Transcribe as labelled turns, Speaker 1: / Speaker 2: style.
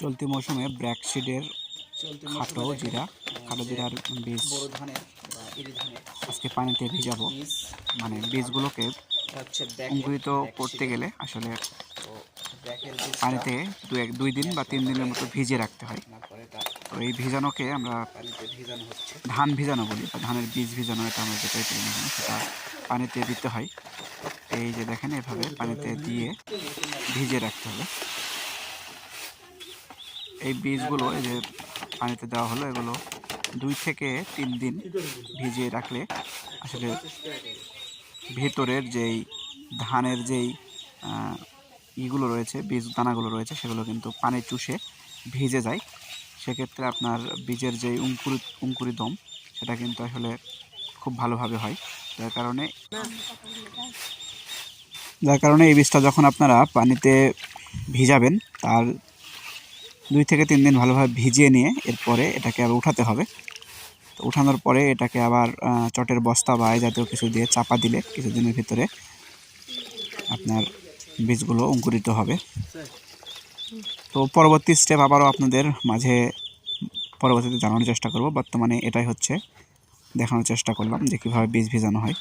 Speaker 1: চলতি মৌসুমে ব্র্যাক সিডের
Speaker 2: চলতি
Speaker 1: খাটো জিরা খাটো জিরার বীজ।
Speaker 2: বড় ধানের বা ইরি ধানের
Speaker 1: আজকে পানিতে ভিজাবো। মানে বীজগুলোকে অঙ্কুরিত করতে গেলে আসলে পানিতে দু এক দুই দিন বা তিন দিনের মতো ভিজিয়ে রাখতে হয়।
Speaker 2: তা
Speaker 1: এই ভিজানোকে আমরা
Speaker 2: পানিতে ভিজানো হচ্ছে।
Speaker 1: ধান ভিজানো বলি বা ধানের বীজ ভিজানো এটা আমরা যেটাই না সেটা পানিতে দিতে হয়। এই যে দেখেন এভাবে পানিতে দিয়ে ভিজিয়ে রাখতে হবে। এই বীজগুলো এই যে পানিতে দেওয়া হলো, এগুলো দুই থেকে তিন দিন ভিজিয়ে রাখলে আসলে ভেতরের যেই ধানের যেই ইগুলো রয়েছে, বীজ দানাগুলো রয়েছে, সেগুলো কিন্তু পানি চুষে ভিজে যায়। সেক্ষেত্রে আপনার বীজের যেই অঙ্কুরিত দম, সেটা কিন্তু আসলে খুব ভালোভাবে হয়। যার কারণে যার কারণে এই বীজটা যখন আপনারা পানিতে ভিজাবেন, তার দুই থেকে তিন দিন ভালোভাবে ভিজিয়ে নিয়ে এরপরে এটাকে আবার উঠাতে হবে। তো উঠানোর পরে এটাকে আবার চটের বস্তা বা জাতীয় কিছু দিয়ে চাপা দিলে কিছুদিনের ভিতরে আপনার বীজগুলো অঙ্কুরিত হবে। তো পরবর্তী স্টেপ আবারও আপনাদের মাঝে পরবর্তীতে জানানোর চেষ্টা করব। বর্তমানে এটাই হচ্ছে, দেখানোর চেষ্টা করলাম যে কীভাবে বীজ ভিজানো হয়।